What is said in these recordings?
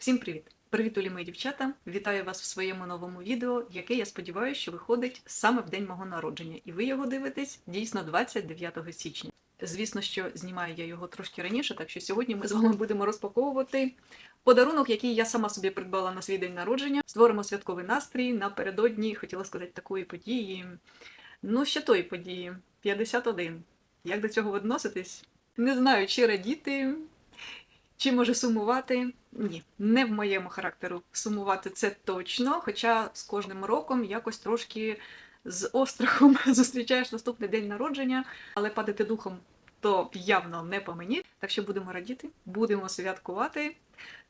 Всім привіт! Привіт, улі мої дівчата! Вітаю вас в своєму новому відео, яке я сподіваюся, що виходить саме в день мого народження, і ви його дивитесь дійсно 29 січня. Звісно, що знімаю я його трошки раніше, так що сьогодні ми з вами будемо розпаковувати подарунок, який я сама собі придбала на свій день народження. Створимо святковий настрій напередодні, хотіла сказати, такої події. Ну, ще тої події 51. Як до цього відноситись? Не знаю, чи радіти, чи може сумувати? Ні, не в моєму характеру сумувати це точно. Хоча з кожним роком якось трошки з острахом зустрічаєш наступний день народження, але падати духом то явно не по мені. Так що будемо радіти, будемо святкувати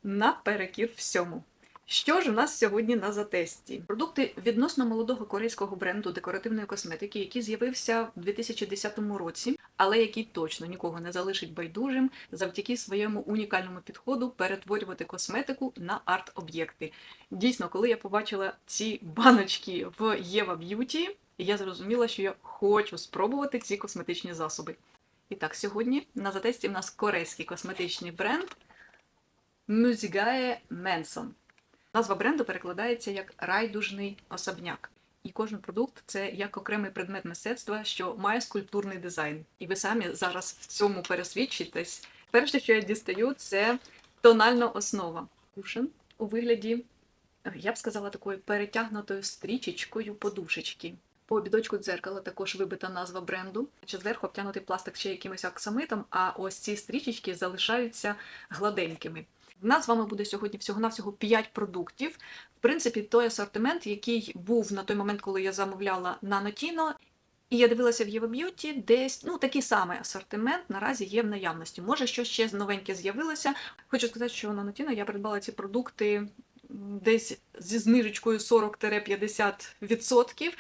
наперекір всьому. Що ж у нас сьогодні на затесті? Продукти відносно молодого корейського бренду декоративної косметики, який з'явився в 2010 році, але який точно нікого не залишить байдужим завдяки своєму унікальному підходу перетворювати косметику на арт-об'єкти. Дійсно, коли я побачила ці баночки в Єва Б'юті, я зрозуміла, що я хочу спробувати ці косметичні засоби. І так, сьогодні на затесті в нас корейський косметичний бренд Мюзігає Менсон. Назва бренду перекладається як райдужний особняк. І кожен продукт це як окремий предмет мистецтва, що має скульптурний дизайн. І ви самі зараз в цьому пересвідчитесь. Перше, що я дістаю, це тональна основа. Кушен у вигляді, я б сказала, такою перетягнутою стрічечкою подушечки. По обідочку дзеркала також вибита назва бренду. Чи зверху обтягнутий пластик ще якимось оксамитом, а ось ці стрічечки залишаються гладенькими. В нас з вами буде сьогодні всього-навсього 5 продуктів. В принципі, той асортимент, який був на той момент, коли я замовляла на Notino, і я дивилася в Єва Б'юті, десь ну такий самий асортимент наразі є в наявності. Може, щось ще новеньке з'явилося. Хочу сказати, що на Notino я придбала ці продукти десь зі знижечкою 40-50%,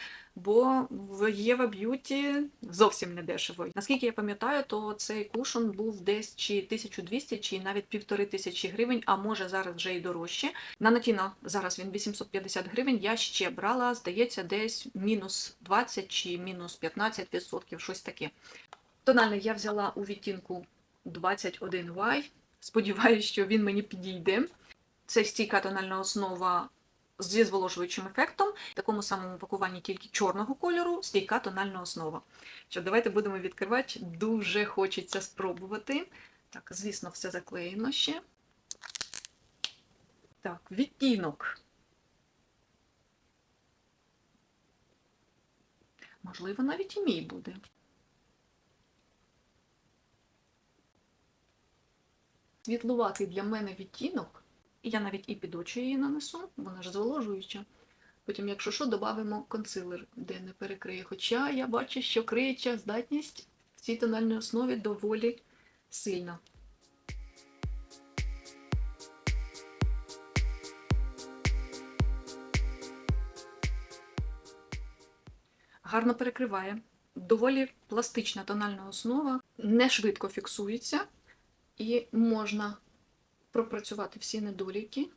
бо в Єва Б'юті зовсім не дешево. Наскільки я пам'ятаю, то цей кушон був десь чи 1200, чи навіть півтори тисячі гривень, а може зараз вже і дорожче. На Натіно зараз він 850 гривень. Я ще брала, здається, десь мінус 20 чи мінус 15%, щось таке. Тональний я взяла у відтінку 21Y. Сподіваюсь, що він мені підійде. Це стійка тональна основа зі зволожуючим ефектом, в такому самому пакуванні тільки чорного кольору, стійка тональна основа. Що, давайте будемо відкривати. Дуже хочеться спробувати. Так, звісно, все заклеєно ще. Так, відтінок. Можливо, навіть і мій буде. Світлуватий для мене відтінок. І я навіть і під очі її нанесу, вона ж зволожуюча. Потім, якщо що, додамо консилер, де не перекриє. Хоча я бачу, що криюча здатність в цій тональній основі доволі сильна. Гарно перекриває. Доволі пластична тональна основа, не швидко фіксується і можна пропрацювати всі недоліки.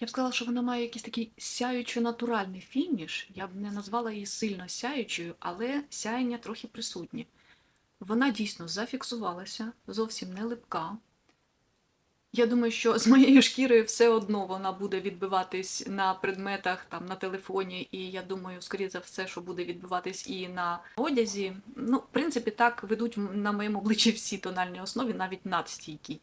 Я б сказала, що вона має якийсь такий сяючо-натуральний фініш. Я б не назвала її сильно сяючою, але сяєння трохи присутнє. Вона дійсно зафіксувалася, зовсім не липка. Я думаю, що з моєю шкірою все одно вона буде відбиватись на предметах, там на телефоні, і я думаю, скоріше за все, що буде відбиватись і на одязі. Ну, в принципі, так ведуть на моєму обличчі всі тональні основі, навіть надстійкі.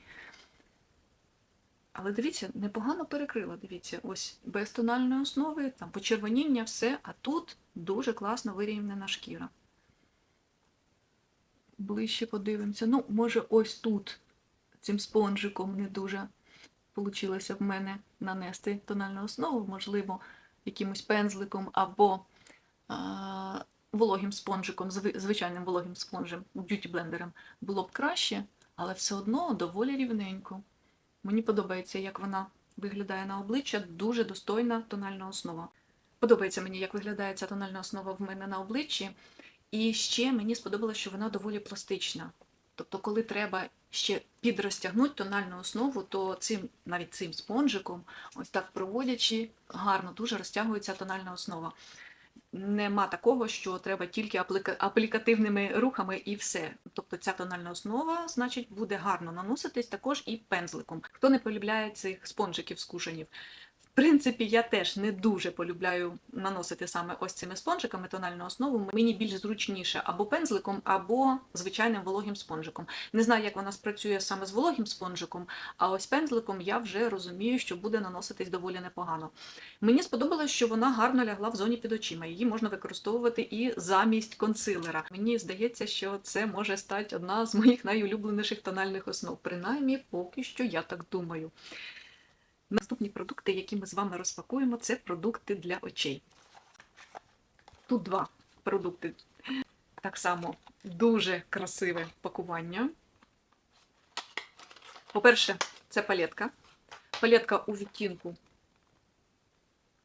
Але дивіться, непогано перекрила. Дивіться, ось без тональної основи, там почервоніння, все, а тут дуже класно вирівняна шкіра. Ближче подивимося. Ну, може, ось тут цим спонжиком не дуже вийшло в мене нанести тональну основу, можливо, якимось пензликом або а, вологим спонжиком, звичайним вологим спонжем, б'юті-блендером, було б краще, але все одно доволі рівненько. Мені подобається, як вона виглядає на обличчя, дуже достойна тональна основа. Подобається мені, як виглядає ця тональна основа в мене на обличчі. І ще мені сподобалося, що вона доволі пластична. Тобто, коли треба ще підрозтягнути тональну основу, то цим, навіть цим спонжиком, ось так проводячи, гарно дуже розтягується тональна основа. Нема такого, що треба тільки апліка- аплікативними рухами і все. Тобто ця тональна основа, значить, буде гарно наноситись також і пензликом. Хто не полюбляє цих спонжиків з кушанів. В принципі, я теж не дуже полюбляю наносити саме ось цими спонжиками тональну основу. Мені більш зручніше або пензликом, або звичайним вологим спонжиком. Не знаю, як вона спрацює саме з вологим спонжиком, а ось пензликом я вже розумію, що буде наноситись доволі непогано. Мені сподобалось, що вона гарно лягла в зоні під очима. Її можна використовувати і замість консилера. Мені здається, що це може стати одна з моїх найулюбленіших тональних основ. Принаймні, поки що я так думаю. Наступні продукти, які ми з вами розпакуємо, це продукти для очей. Тут два продукти. Так само дуже красиве пакування. По-перше, це палетка. Палетка у відтінку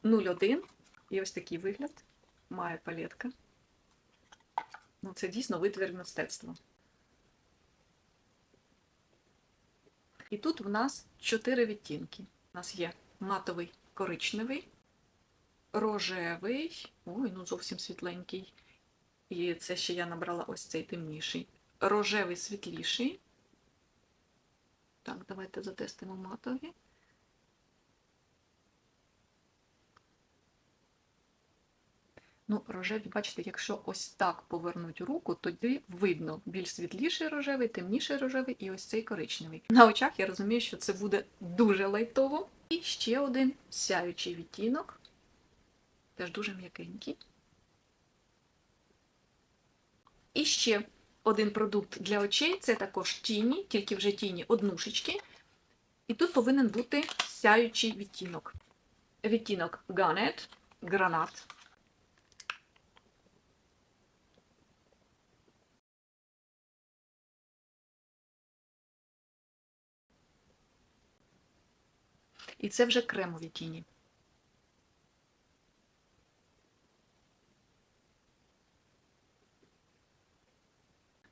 01. І ось такий вигляд має палетка. Ну, це дійсно витвір мистецтва. І тут в нас чотири відтінки. У нас є матовий коричневий, рожевий, ой, ну зовсім світленький. І це ще я набрала ось цей темніший. Рожевий світліший. Так, давайте затестимо матові. Ну, рожеві, бачите, якщо ось так повернуть руку, тоді видно більш світліший рожевий, темніший рожевий і ось цей коричневий. На очах я розумію, що це буде дуже лайтово. І ще один сяючий відтінок, теж дуже м'якенький. І ще один продукт для очей це також тіні, тільки вже тіні однушечки. І тут повинен бути сяючий відтінок. Відтінок Ганет, гранат. І це вже кремові тіні.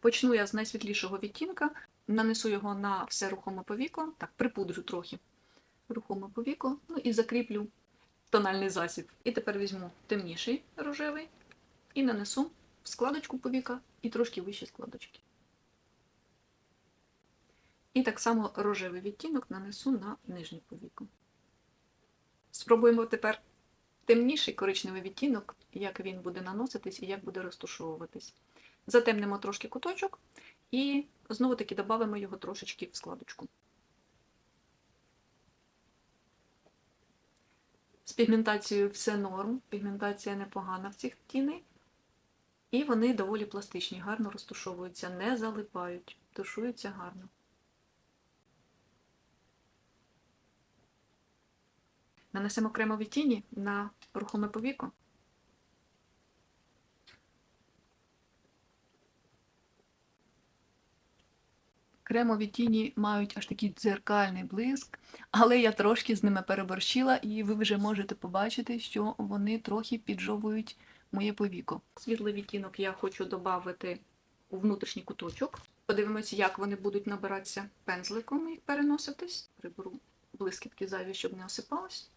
Почну я з найсвітлішого відтінка, нанесу його на все рухоме повіко, так, припудрю трохи рухоме повіко, ну і закріплю тональний засіб. І тепер візьму темніший рожевий і нанесу в складочку повіка і трошки вище складочки. І так само рожевий відтінок нанесу на нижнє повіко. Спробуємо тепер темніший коричневий відтінок, як він буде наноситись і як буде розташовуватись. Затемнимо трошки куточок і знову таки додамо його трошечки в складочку. З пігментацією все норм, пігментація непогана в цих тіней. І вони доволі пластичні, гарно розташовуються, не залипають, тушуються гарно. Нанесемо кремові тіні на рухоме повіко. Кремові тіні мають аж такий дзеркальний блиск, але я трошки з ними переборщила, і ви вже можете побачити, що вони трохи піджовують моє повіко. Світлий відтінок я хочу додати у внутрішній куточок. Подивимося, як вони будуть набиратися пензликом і переноситись. Приберу блискітки зайві, щоб не осипалось.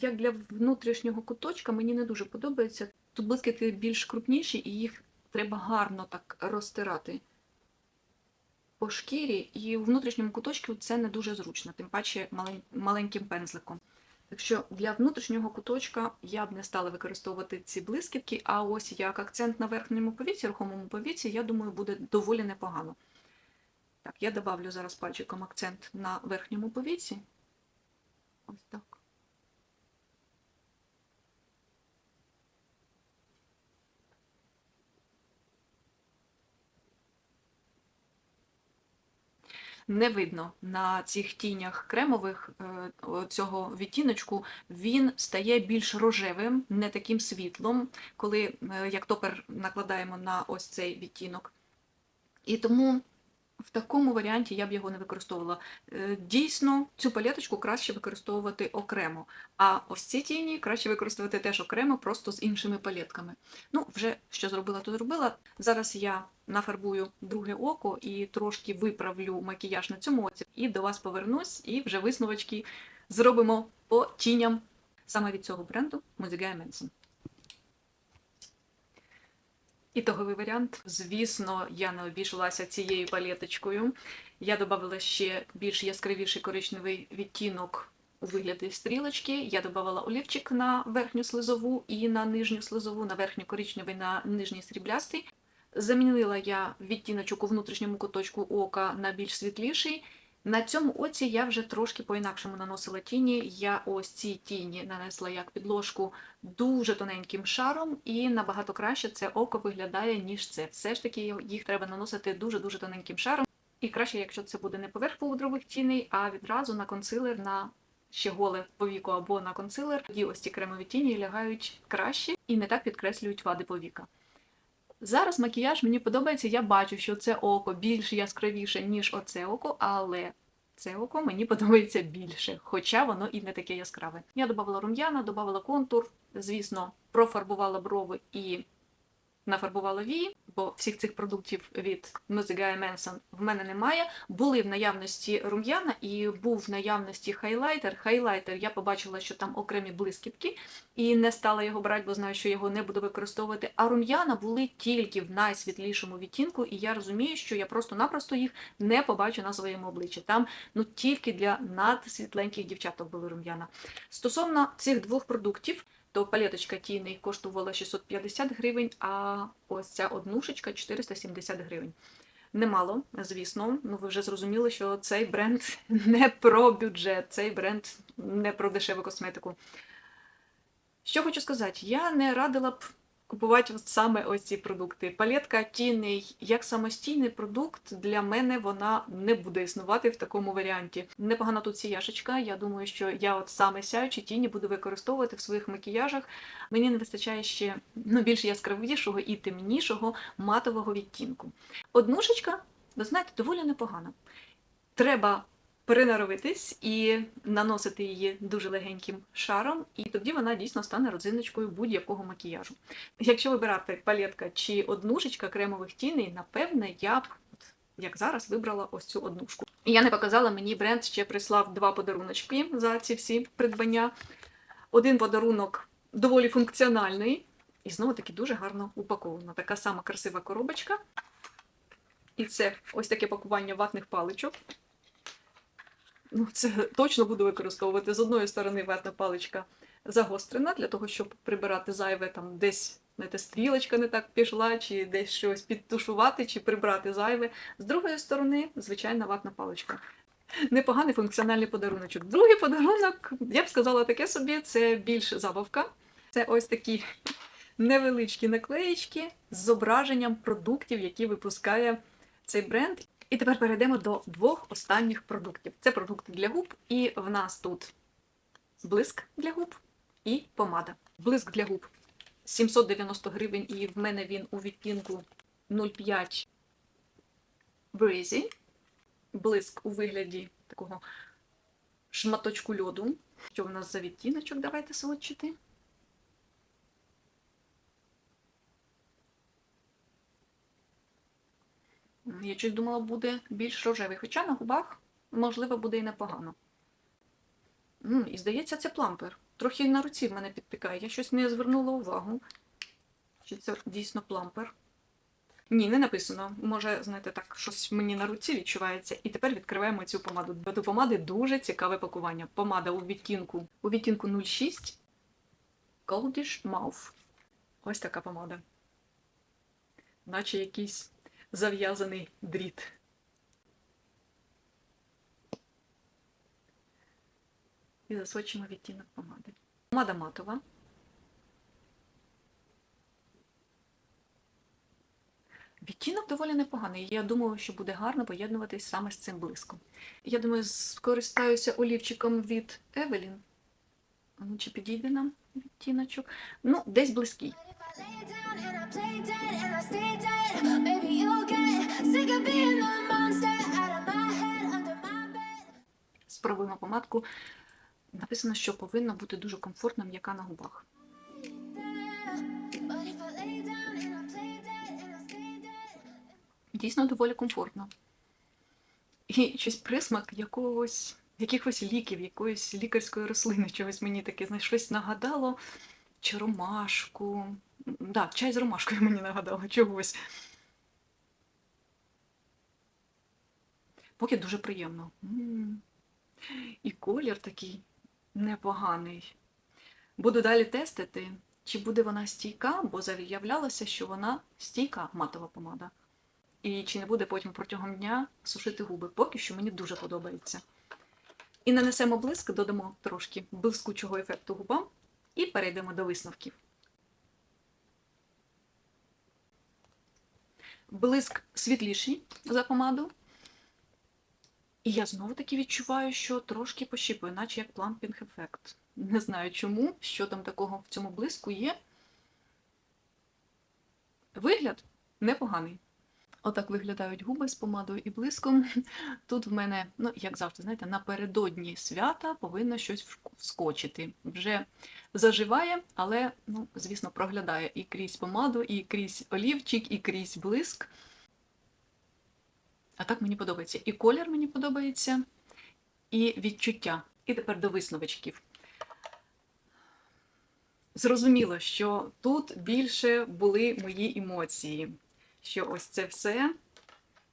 Як для внутрішнього куточка мені не дуже подобається. Тут блискітки більш крупніші, і їх треба гарно так розтирати по шкірі, і у внутрішньому куточку це не дуже зручно, тим паче маленьким пензликом. Так що для внутрішнього куточка я б не стала використовувати ці блискітки, а ось як акцент на верхньому повіці, рухомому повіці, я думаю, буде доволі непогано. Так, я добавлю зараз пальчиком акцент на верхньому повіці. Ось так. Не видно на цих тінях кремових е, цього відтіночку, він стає більш рожевим, не таким світлом, коли е, як топер накладаємо на ось цей відтінок. І тому в такому варіанті я б його не використовувала. Е, Дійсно, цю палеточку краще використовувати окремо. А ось ці тіні краще використовувати теж окремо, просто з іншими палетками. Ну, вже що зробила, то зробила. Зараз я нафарбую друге око і трошки виправлю макіяж на цьому оці, і до вас повернусь, і вже висновочки зробимо по тіням саме від цього бренду Modigliani Manson. Ітоговий варіант. Звісно, я не обійшлася цією палеточкою. Я додала ще більш яскравіший коричневий відтінок у вигляді стрілочки. Я додавала олівчик на верхню слизову і на нижню слизову, на верхню коричневий, на нижній сріблястий. Замінила я відтіночок у внутрішньому куточку ока на більш світліший. На цьому оці я вже трошки по-інакшому наносила тіні. Я ось ці тіні нанесла як підложку дуже тоненьким шаром, і набагато краще це око виглядає, ніж це. Все ж таки їх треба наносити дуже-дуже тоненьким шаром. І краще, якщо це буде не поверх пудрових тіней, а відразу на консилер, на ще голе повіко або на консилер. Тоді ось ці кремові тіні лягають краще і не так підкреслюють вади повіка. Зараз макіяж мені подобається, я бачу, що це око більш яскравіше, ніж оце око, але це око мені подобається більше, хоча воно і не таке яскраве. Я додавала рум'яна, додавала контур, звісно, профарбувала брови і нафарбувала вії, бо всіх цих продуктів від Mozilla Manson в мене немає. Були в наявності рум'яна і був в наявності хайлайтер. Хайлайтер я побачила, що там окремі блискітки, і не стала його брати, бо знаю, що його не буду використовувати. А рум'яна були тільки в найсвітлішому відтінку, і я розумію, що я просто-напросто їх не побачу на своєму обличчі. Там ну тільки для надсвітленьких дівчаток були рум'яна. Стосовно цих двох продуктів. То палеточка тіней коштувала 650 гривень, а ось ця однушечка 470 гривень. Немало, звісно. Ну ви вже зрозуміли, що цей бренд не про бюджет, цей бренд не про дешеву косметику. Що хочу сказати, я не радила б купувати саме ось ці продукти. Палетка тіней як самостійний продукт для мене вона не буде існувати в такому варіанті. Непогана тут сіяшечка. Я думаю, що я от саме сяючі тіні буду використовувати в своїх макіяжах. Мені не вистачає ще ну, більш яскравішого і темнішого матового відтінку. Однушечка, ви знаєте, доволі непогана. Треба перенаровитись і наносити її дуже легеньким шаром, і тоді вона дійсно стане родзиночкою будь-якого макіяжу. Якщо вибирати палетка чи однушечка кремових тіней, напевне, я б, як зараз, вибрала ось цю однушку. Я не показала, мені бренд ще прислав два подаруночки за ці всі придбання. Один подарунок доволі функціональний, і знову таки дуже гарно упакована. Така сама красива коробочка. І це ось таке пакування ватних паличок. Ну, це точно буду використовувати. З одної сторони ватна паличка загострена для того, щоб прибирати зайве там десь знаєте, стрілочка не так пішла, чи десь щось підтушувати, чи прибрати зайве. З другої сторони, звичайна ватна паличка. Непоганий функціональний подаруночок. Другий подарунок, я б сказала, таке собі, це більш забавка. Це ось такі невеличкі наклеїчки з зображенням продуктів, які випускає цей бренд. І тепер перейдемо до двох останніх продуктів. Це продукти для губ, і в нас тут блиск для губ і помада. Блиск для губ 790 гривень, і в мене він у відтінку 0,5 Breezy. Блиск у вигляді такого шматочку льоду. Що в нас за відтіночок? Давайте сводчити. Я щось думала, буде більш рожевий, хоча на губах, можливо, буде і непогано. М, І здається, це плампер. Трохи на руці в мене підпікає. Я щось не звернула увагу. Чи це дійсно плампер? Ні, не написано. Може, знаєте, так, щось мені на руці відчувається. І тепер відкриваємо цю помаду. До помади дуже цікаве пакування. Помада у відтінку у відтінку 06 Goldish Mauve. Ось така помада. Наче якийсь зав'язаний дріт. І засочимо відтінок помади. Помада матова. Відтінок доволі непоганий. Я думаю, що буде гарно поєднуватись саме з цим блиском. Я думаю, скористаюся олівчиком від Евелін. Ну, Чи підійде нам відтіночок? Ну, десь близький. Спробуємо помадку. Написано, що повинна бути дуже комфортна м'яка на губах. Дійсно доволі комфортно. І щось присмак якогось, якихось ліків, якоїсь лікарської рослини, чогось мені таке, щось нагадало, чи ромашку. Да, чай з ромашкою мені нагадало чогось. Поки дуже приємно. І колір такий непоганий. Буду далі тестити, чи буде вона стійка, бо заявлялося, що вона стійка матова помада. І чи не буде потім протягом дня сушити губи. Поки що мені дуже подобається. І нанесемо блиск, додамо трошки блискучого ефекту губам і перейдемо до висновків. Блиск світліший за помаду. І я знову таки відчуваю, що трошки пощіпую, наче як плампінг ефект. Не знаю чому, що там такого в цьому блиску є. Вигляд непоганий. Отак виглядають губи з помадою і блиском. Тут в мене, ну як завжди, знаєте, напередодні свята повинно щось вскочити. Вже заживає, але, ну, звісно, проглядає і крізь помаду, і крізь олівчик, і крізь блиск. А так мені подобається. І колір мені подобається, і відчуття. І тепер до висновочків. Зрозуміло, що тут більше були мої емоції. Що ось це все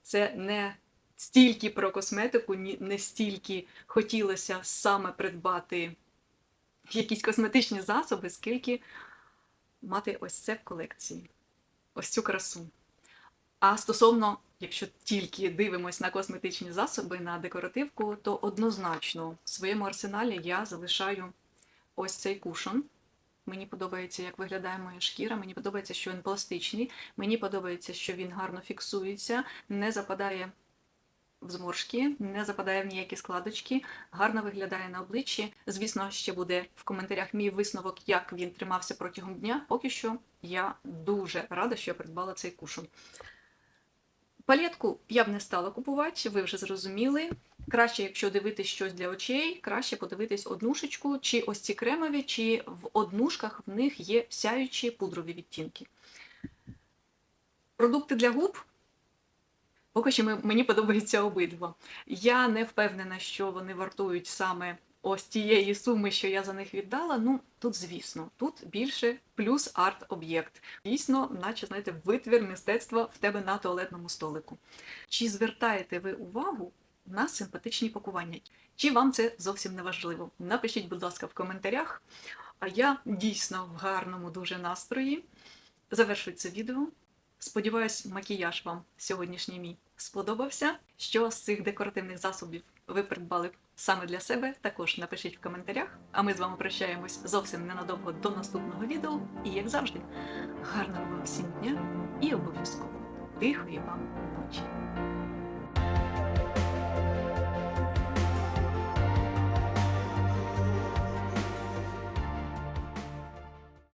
це не стільки про косметику, не стільки хотілося саме придбати якісь косметичні засоби, скільки мати ось це в колекції, ось цю красу. А стосовно, якщо тільки дивимось на косметичні засоби, на декоративку, то однозначно в своєму арсеналі я залишаю ось цей кушон. Мені подобається, як виглядає моя шкіра. Мені подобається, що він пластичний. Мені подобається, що він гарно фіксується, не западає в зморшки, не западає в ніякі складочки, гарно виглядає на обличчі. Звісно, ще буде в коментарях мій висновок, як він тримався протягом дня. Поки що я дуже рада, що я придбала цей кушон. Палетку я б не стала купувати, ви вже зрозуміли. Краще, якщо дивитись щось для очей, краще подивитись однушечку, чи ось ці кремові, чи в однушках в них є сяючі пудрові відтінки. Продукти для губ. Поки що мені подобаються обидва. Я не впевнена, що вони вартують саме ось тієї суми, що я за них віддала. Ну, тут, звісно, тут більше плюс арт-об'єкт. Дійсно, наче, знаєте, витвір мистецтва в тебе на туалетному столику. Чи звертаєте ви увагу на симпатичні пакування? Чи вам це зовсім не важливо? Напишіть, будь ласка, в коментарях. А я дійсно в гарному дуже настрої. Завершую це відео. Сподіваюсь, макіяж вам сьогоднішній мій сподобався. Що з цих декоративних засобів ви придбали саме для себе? Також напишіть в коментарях. А ми з вами прощаємось зовсім ненадовго до наступного відео. І як завжди, гарного вам всім дня і обов'язково тихої вам ночі.